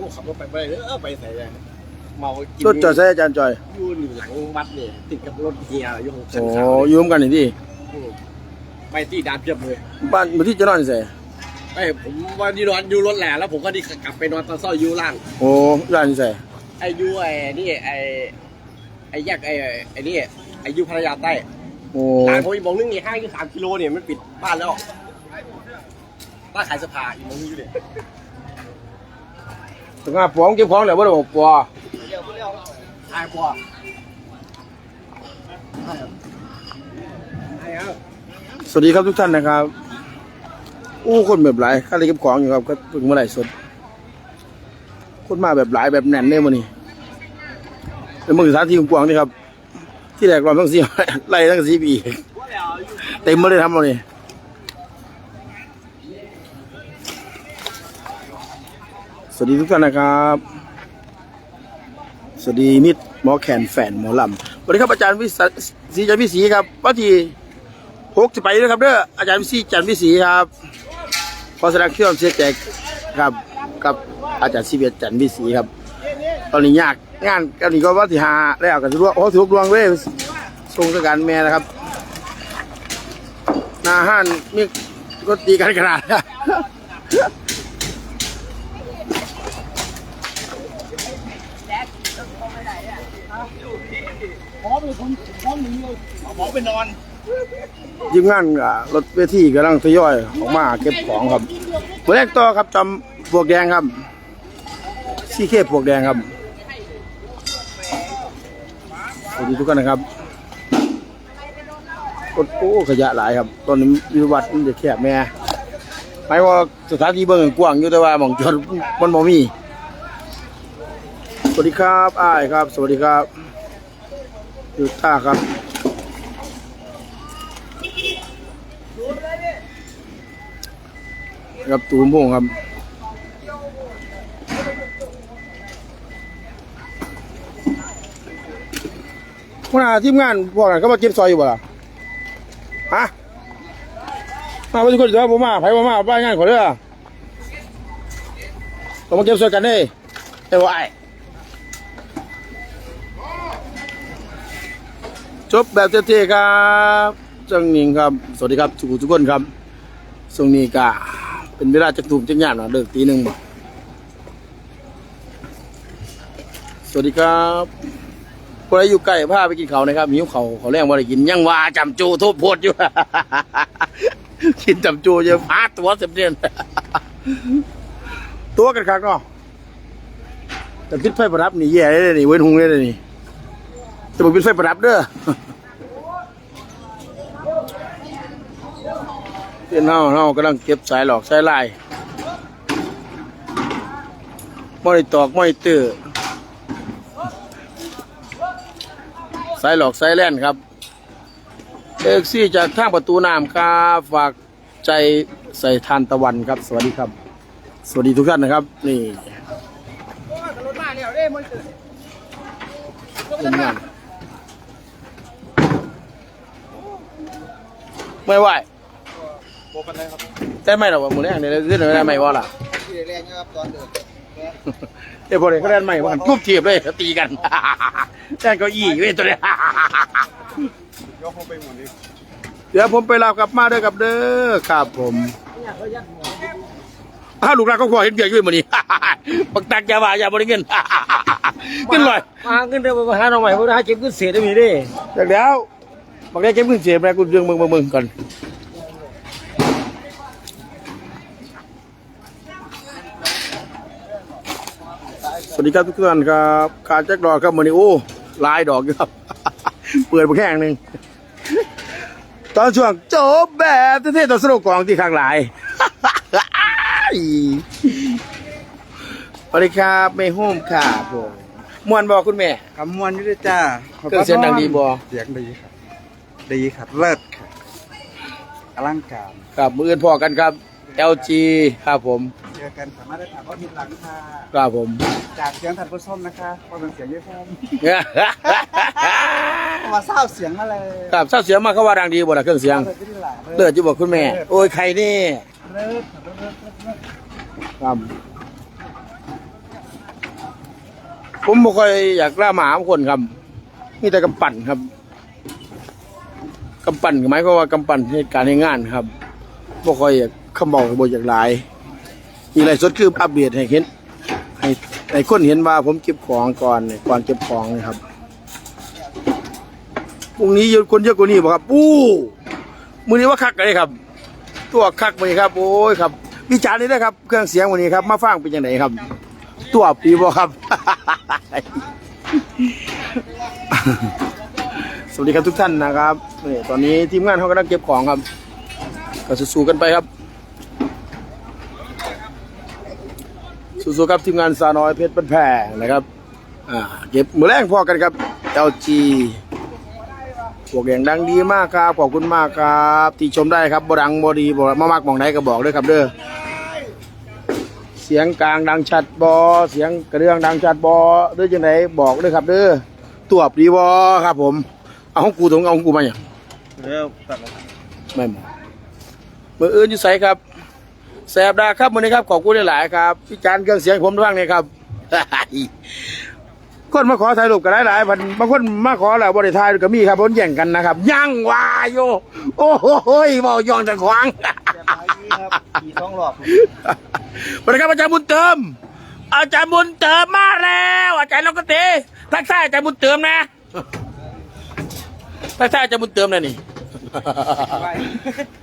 อ้ขับรถไปไปเออไปใส่เลยเมากินรถจอดใช้อาจารย์จอยอยู่หลังวัดเนี่ยติดกับรถเฮียอยู่ชั้นโอ้สามอยืมกันนี่ที่ไปตีดานเพียบเลยบ้านมาที่จะนอนใส่ไอ้ผมวันที่นอนอยู่รถแหล่แล้วผมก็ดีกลับไปนอนตอนเช้าอยู่ล่าง โอ้ร้านใส่ไอ้ยูไอ้นี่ไอ้ไอ้แยกไอ้ไอ้นี่ไอ้ยูพัทยาใต้โอ้ทางผมอีกมองนึงนี่ห้างยี่สามกิโลเนี่ยมันปิดบ้านแล้วบ้านขายเสภาอีกมองนึงอยู่เนี่ย ถึงอะปองเก็บของแล้วบ่ได้บอกปอทายบัวใช่ครับสวัสดีครับทุกท่านนะครับอู้คนแบบหลายข้าเลยเก็บของอยู่ครับก็เพิ่งเมื่อไหร่สด คนมาแบบหลายแบบแน่นเนี่ยมันนี่แล้วมึงสถานที่กว้างนี่ครับ ที่แรกเราต้องสีไล่ตั้งสีปีเต็มมาเลยทำมาเนี่ย วัสดีทุกท่านนะครับ สวัสดีมิตรหมอแขนแฟนหมอลำสวัสดีครับอาจารย์วิศศีจันทร์วิศีครับว่าที่หกสิไปด้วยครับเด้ออาจารย์วิศีจันทร์วิศีครับขอแสดงความเสียใจครับกับอาจารย์ชีเบียจันทร์วิศีครับ ตอนนี้ยากงานกันนี้ก็ว่าที่หาแล้วกันทุกโอ้ถูกดวงเว้ยส่งสการแม่นะครับหนาห้านมีก็ตีกันขนาด หมอเป็นคนหมอหนีเลยหมอไปนอนทีมงานอ่ารถเวทีกำลังทยอยออกมาเก็บของครับเมื่อแรกต่อครับจำปวกแดงครับซีเคปวกแดงครับสวัสดีทุกท่านนะครับกดโอ้ขยะหลายครับ ตอนนี้วิวัฒน์มันจะแคบแม่หมายว่าสถานที่เบิ่งกว้างอยู่แต่ว่าหมองจอดมันบ่มี สวัสดีครับอ้ายครับ สวัสดีครับ ยูท่าครับครับตูมพงครับพวกน่ะทีมงานพวกนั้นเขามาเก็บซอยอยู่บ่ล่ะฮะมาวันที่คนเดียวผมมาไผบ่มาบ้านงานขอเด้อเรามาเก็บซอยกันเด้ได้บ่ไอ้ จบแบบเท่ๆครับจังหนิงครับ สวัสดีครับทุกทุกคนครับช่งนี้ก็เป็นเวลาจะถูกจังยานเนาะเลิกตีหนึ่งบ่สวัสดีครับคนใดอยู่ใกล้พาไปกินเขานะครับหิวเขาเขาแรงว่าได้กินยังว่าจำจูทุบโพดอยู่ กินจำจูจะฟาตัวเสร็จเรียนตัวกันคักเนาะแต่พิษไฟประดับนี่แย่เลยนี่เว้นหุงเลยนี่ จะบอกพิษไฟประดับเด้อเพื่อนเฮาเฮากำลังเก็บสายหลอกสายลายมอนิตอกมอนิเตอร์สายหลอกสายแล่นครับเอ็กซี่จากทางประตูน้ำครับฝากใจใส่ทานตะวันครับ สวัสดีครับ สวัสดีทุกท่านนะครับ นี่เป็นงาน ไม่ไหวโบกันเลยครับได้ไหมหรอวะหมูแดงเนี่ยขึ้นได้ไหมวะล่ะที่แรกนะครับตอนเดินเอ้ยพอเด็กก็ได้ไหมวะกุบเทียบเลยตีกันแจ้งเก้าอี้เว้ยตัวเนี้ยยกเข้าไปหมดเลยเดี๋ยวผมไปลากับมาเด้อกับเด้อครับผมถ้าลูกรักก็ขอเห็นเบียร์อยู่มื้อนี้ปักตักยาบ้ายาบริเงินขึ้นลอยมาขึ้นเดี๋ยวมาหาหน่อใหม่เพราะหาเก็บขึ้นเศษได้มีเด้จากแล้ว บักได้เก็บเงินเสียไปกูเรื่องมึงมึงมึงก่อนสวัสดีครับทุกท่านครับการแจ็คดอกครับมือนี้โอ้ลายดอกอยู่ครับ เปิดมาแค่งหนึ่งตอนช่วงจบแบบเท่ๆต่อสนุกกองที่ข้างหลายสวัสดีครับไม่โฮมค่ะผมมวนบอกคุณแม่คำมวนนี่ด้วยจ้าเครื่องเสียงดังดีบ่เสียงดีครับ ดีครับเลิศครับอลังการครับมืออื่นพอกันครับ LG ครับผมเจอกันสามารถได้ถามว่าทิศหลังค่ะครับผม จากเสียงทันผู้ชมนะคะว่าเป็นเสียงยี่ห้อมมาเศร้าเสียงมาเลยครับเศร้าเสียงมากเขาว่าดังดีบ่ล่ะเครื่องเสียงเลิศที่หลังเลิศอยู่บอกคุณแม่ โอ้ยใครนี่เลิศครับเลิศเลิศเลิศครับผมบ่ค่อยอยากล่าหมาบางคนครับมีแต่กำปั่นครับกำปั่นหมายความว่ากำปั่นเหตุการณ์ในงานครับบ่ค่อยอยากคำบอกบ่อยากหลายมีอะไรสดคืออัปเดตให้เห็นให้ให้คนเห็นว่าผมเก็บของก่อนก่อนเก็บของนะครับพรุ่งนี้คนเยอะกว่านี้บ่ครับปู้มือนี้ว่าคักเลยครับ ตัวคักไปครับโอ้ยครับวิจารณ์นี้นะครับ เครื่องเสียงวันนี้ครับ มาฟังเป็นยังไงครับ ตัวปีบ่ครับ สวัสดีครับทุกท่านนะครับนี่ตอนนี้ทีมงานเขากำลังเก็บของครับก็สู้ๆกันไปครับ สู้ๆครับทีมงานสาน้อยเพชรบ้านแพงนะครับอ่าเก็บมือแรงพอกันครับ LG พวกอย่างดังดีมากครับขอบคุณมากครับที่ชมได้ครับบดังบดีบมามากมองไหนก็บอกด้วยครับเด้อเสียงกลางดังชัดบอเสียงกระเรื่องดังชัดบอหรือยังไงบอกด้วยครับเด้อตัวบดีบอครับผม เอาของกูตรงเอาของกูมาอย่างเร็วตัดเลยไม่หมดมืออื่นอยู่ใสครับแสบดาครับวันนี้ครับขอบคุณหลายๆครับพี่จานเครื่องเสียงผมทุกท่านเลยครับคนมาขอถ่ายรูปกันหลายๆพันบางคนมาขอแล้วบริทายก็มีครับบนแย่งกันนะครับยังวาโยโอ้โหเบายองจะขวางครับขี่ท้องหลอกสวัสดีครับอาจารย์บุญเติม อาจารย์บุญเติมมาแล้ว อาจารย์ลงกตีทักทายอาจารย์บุญเติมนะ ทักทายอาจารย์บุญเติมนะนี่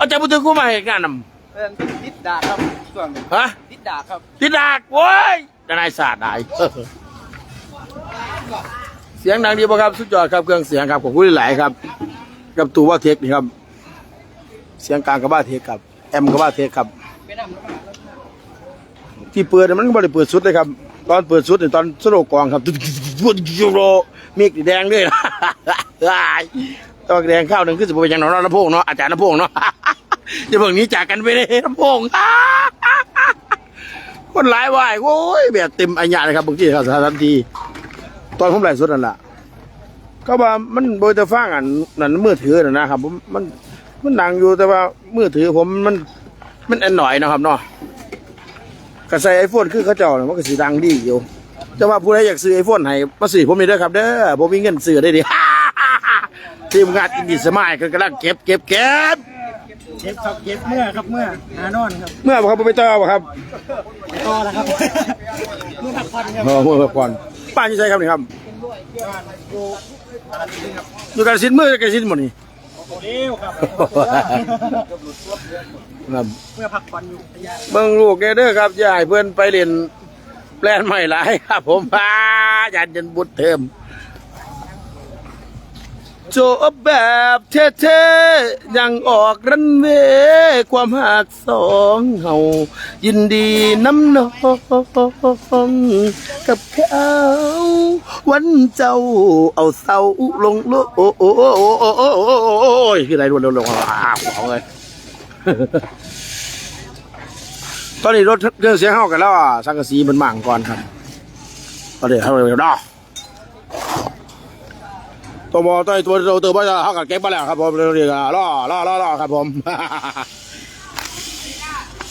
อาจารย์บุญเติมกูมาเหตุงานนเรื่องติดดาครับส่วนำฮะติดดาครับติดดากโว้ยทนายศาสตร์ได้เสียงดังดีป่ะครับ สุดยอดครับเครื่องเสียงครับขอบคุณหลายๆครับ กับตูว่าเทคนี่ครับ เสียงกลางกับบ้าเทคครับ แอมกับบ้าเทคครับที่เปิดน่ะมันไม่ได้เปิดสุดเลยครับ ตอนเปิดสุดเนี่ยตอนสโลกองครับ โรมีกแดงด้วย ต้อนแดงข้าวหนึ่งคือสิบเป็นอย่างน้อยน้ำโพงเนาะอาจารย์น้ำโพงเนาะจะเพิ่งนี้จากกันไปเลยน้ำโพงคนหลายวายโอ้ยแบบเต็มอัญญาเลยครับบางทีครับทันที ตอนผมไลฟ์สดนั่นแหละก็ว่ามันโดยแต่ฟังอันนั่นมือถือนะนะครับมันมันดังอยู่แต่ว่ามือถือผมมันมันอันหน่อยนะครับเนาะก็ใส่ไอโฟนคือเขาเจ้าเนี่ยมันก็สีดังดีอยู่แต่ว่าผู้ใดอยากซื้อไอโฟนให้มาซื้อผมนี่ด้อครับเด้อผมมีเงินซื้อได้ดิ ทีมงานอินดี้สมัยก็กำลังเก็บเก็บเก็บเก็บครับเก็บเมื่อครับเมื่อหานอนครับเมื่อบ่ครับบ่ไปต่อบ่ครับต่อแล้วครับเมื่อพักผ่อนครับเออเมื่อก่อนป้านอยู่ใช่ครับนี่ครับอยู่กันสิ้นมือกันสิ้นหมดนี่เร็วครับครับเมื่อพักผ่อนอยู่พยาเบิ่งลูกแกเด้อครับอย่าให้เพื่อนไปเรียนแปลนใหม่หลายครับ ผมอาจารย์จนบุตรเทอม โจบแบบเท่ๆยังออกรันเวความหากสองเฮายินดีน้ำนองกับเขาวันเจ้าเอาเสาลงโลโอ้โอ้โอ้โอ้โอ้โอ้โอ้คืออะไรรวนลงอ้าวของเลยตอนนี้รถเครื่องเสียงเข้ากันแล้วอะสังกะสีมันหม่งก่อนครับตอนนี้เขาเร็วๆ ตัวบอตัวตัวตัวตัวบอจะเขากันเก็บมาแล้วครับผมเรียกล่อล่อล่อล่อครับผม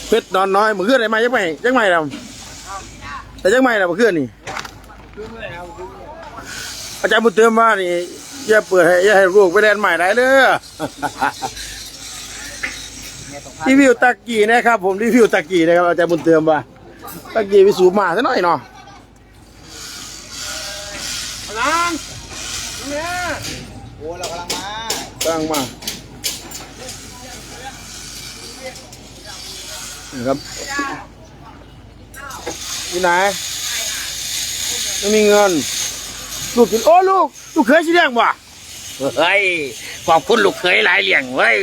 เพชรนอนน้อยมือขึ้นอะไรมยังไม่ยังไม่เราแต่ยังไม่เรามือขึ้นนี่อาจารย์บุญเติมมานี่อย่าเปิดให้อย่าให้ลูกไปเรียนใหม่ได้เลยรีวิวตะกี้นะครับ ผมรีวิวตะกี้นะครับอาจารย์บุญเติมว่าตะกี้วิสูบมาซะหน่อยเนาะ อ้เรากำลังมาลังมานะครับที่ไหนไม่มีเงิน ลูกกินโอ้ลูก ลูกเคยสิเลี้ยงบ่เฮ้ยขอบคุณลูกเคยหลายเลี้ยงเว้ย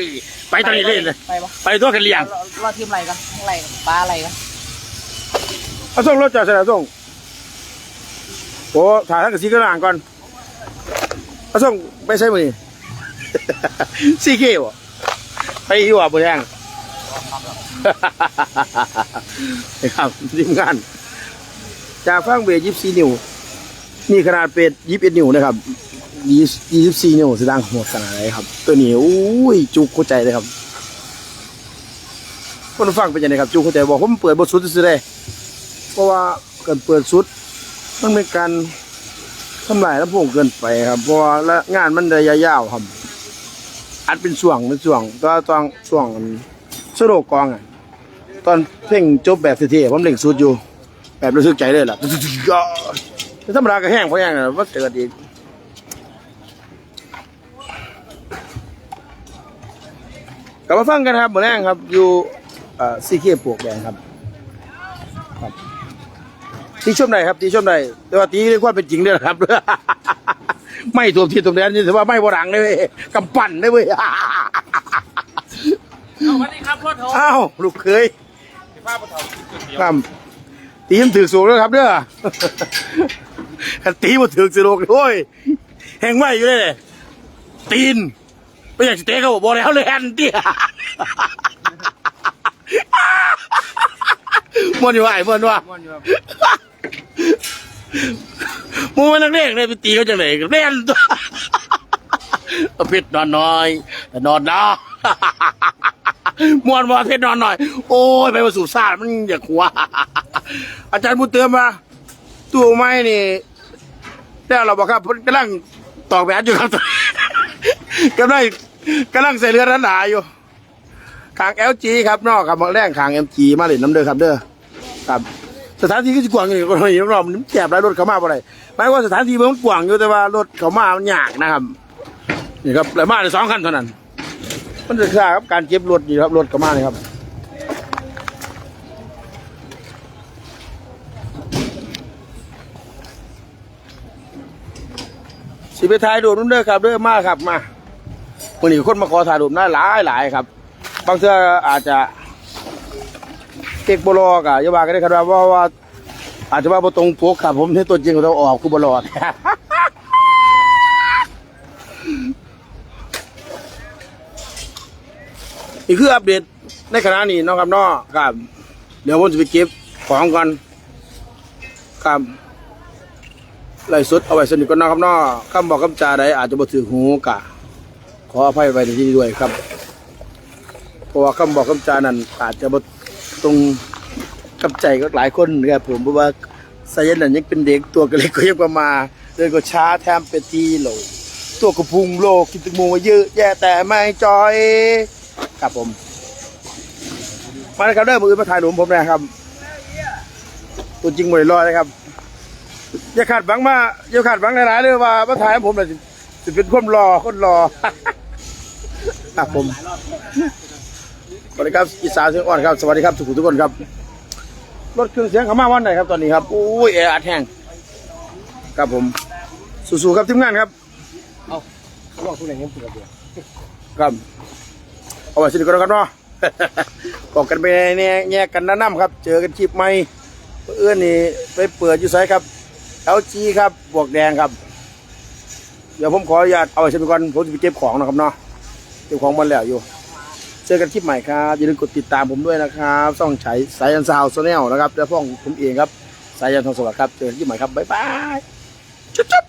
ไปตอนนี้เลยไปปะไปตัวกันเลี้ยงรอทีมอะไรกันอะไรกันปลาอะไรกันเอาส่งรถจอดเสร็จแล้วส่งโอ้ถ่ายทั้งกับซีกระหล่างก่อน เอาส่งไปใช้มือนี่ ซีเกวไปอีว่าบุญแดงครับทีมงาน จากฟังเบสยิบซีนิ้วนี่ขนาดเป็ดยิบเอ็ดนิ้วนะครับยี่ยี่สิบสี่นิ้วแสดงโหดขนาดไหนครับ ตัวนี้อุ้ยจุกเข้าใจเลยครับคนฟังเป็นยังไงครับจุกเข้าใจบอกผมเปิดบทสุดซื่อๆเลยเพราะว่าการเปิดสุด มันเป็นการ ทำลายลำโพงเกินไปครับเพราะว่าละงานมันระยะยาวครับ อัดเป็นช่วงเป็นช่วงตอนตอนช่วงสโลกองอะตอนเพลงจบแบบเท่ๆผมเล่งสุดอยู่ แบบรู้สึกใจเลยล่ะก็ธรรมดาก็แห้งเพราะแห้งนะว่าเกิดอีกกลับมาฟังกันครับหมดแรงครับอยู่ซีเคปลวกแดงครับ ตีช่วมใดครับตีช่วมใดแต่ว่าตีด้วยความเป็นจริงเนี่ยนะครับ ไม่ตัวที่ตรงนั้นนี่ถือว่าไม่บรังเลยเว้ยกำปั่นเลยเว้ยสวัสดีครับพ่อโทอ้าวลูกเคยครับตีมันถือสูงแล้วครับเด้อคันตีมันถือสูงโอ้ยแหงไหวอยู่เลยตีนไปอยากสเต็กเขาบอกแล้วเลยแอนตี้ มวนอยู่ไหวมวนว่าม่วนอยู่ครับมูมันนักเลงเลยไปตีเขาจังเลยเล่นตัวเอาเพชรนอนน้อยแต่นอนนะมวนว่าเพชรนอนหน่อย โอ้ยไปมาสู่ซาดมันอยากหัว อาจารย์พูดเตือนมาตัวไม้นี่แล้วเราบอกครับกำลังตอกแหวนอยู่ครับกำลังกำลังใส่เรือรันหนาอยู่ ขางเอลจีครับนอกครับมาแรงขางเอ็มจีมาเลยน้ำเด้อครับเด้อครับสถานที่ก็จะกว้างอยู่ก็เห็นรอบๆมันแคบหลายรถเข้ามาบ่ได้หมายว่าสถานที่มันกว้างอยู่แต่ว่ารถเข้ามามันยากนะครับนี่ครับแล้วมาได้สองคันเท่านั้น มันจะค่าครับการเก็บรถนี่ครับรถเข้ามานี่ครับสิไปถ่ายรูปนู่นเด้อครับเด้อมาครับมาวันนี้คนมาขอถ่ายรูปน่าหลายหลายครับ บางเทื่ออาจจะเก๊กบลอกอะอย่าว่ากันได้ครับว่าว่า อาจจะว่าบ่ตรงปกครับผมที่ตัวจริงเราออกคือบลอดนี่คืออัปเดตในขณะนี้เนาะครับเนาะครับ เดี๋ยวผมจะไปเก็บของก่อนครับไล่สุดเอาไว้สนิทก่อนเนาะครับเนาะคำบอกคำจาใดอาจจะบ่ถือหูกะ ขออภัยไว้ในที่ดีด้วยครับ เพราะว่าคำบอกคำจานั้นอาจจะบ่ตรงกับใจก็หลายคนนะครับผมเพราะว่าสายันนั้นยังเป็นเด็กตัวก็เล็กก็ยังประมาเดินก็ช้าแทมเป็นทีโหลตัวก็พุงโลกินตึกมูมเยอะแย่แต่ไม่จอยครับผมมาเลยครับเด้อมืออนมาถ่ายหลุมผมนะครับตัวจริงหมดลอดนะครับอย่าขาดหวังมาอย่าขาดหวังหลายๆเลยว่ามาถ่ายผมเลยจะเป็นคนรอคนรอครับผม วัสดีครับอีสานเสียงอ่อนครับสวัสดีครับทุกคนทุกคนครับรถเครื่องเสียงเขามาวันไหนครับตอนนี้ครับอุ้ยแออัดแห้งครับผมสู้ๆครับทีมงานครับลองทุกอย่างเงี้ยเปลือกเดียวครับเอาไว้สิกันแล้วกันเนาะบอกกันไปแน่แยกกันนะน้ำครับ เจอกันคลิปใหม่เอื้อนนี่ไปเปิดอยู่ไสครับเอลจีครับบวกแดงครับ เดี๋ยวผมขออนุญาตเอาไว้สิก่อนผมจะไปเก็บของนะครับเนาะเก็บของมันแล้วอยู่ เจอกันคลิปใหม่ครับอย่าลืมกดติดตามผมด้วยนะครับช่องฉายสายยันซาวโซแนลนะครับและพ่องผมเองครับสายยันทองสวัสดิ์ครับเจอกันคลิปใหม่ครับบ๊ายบายจุ๊บจุ๊บ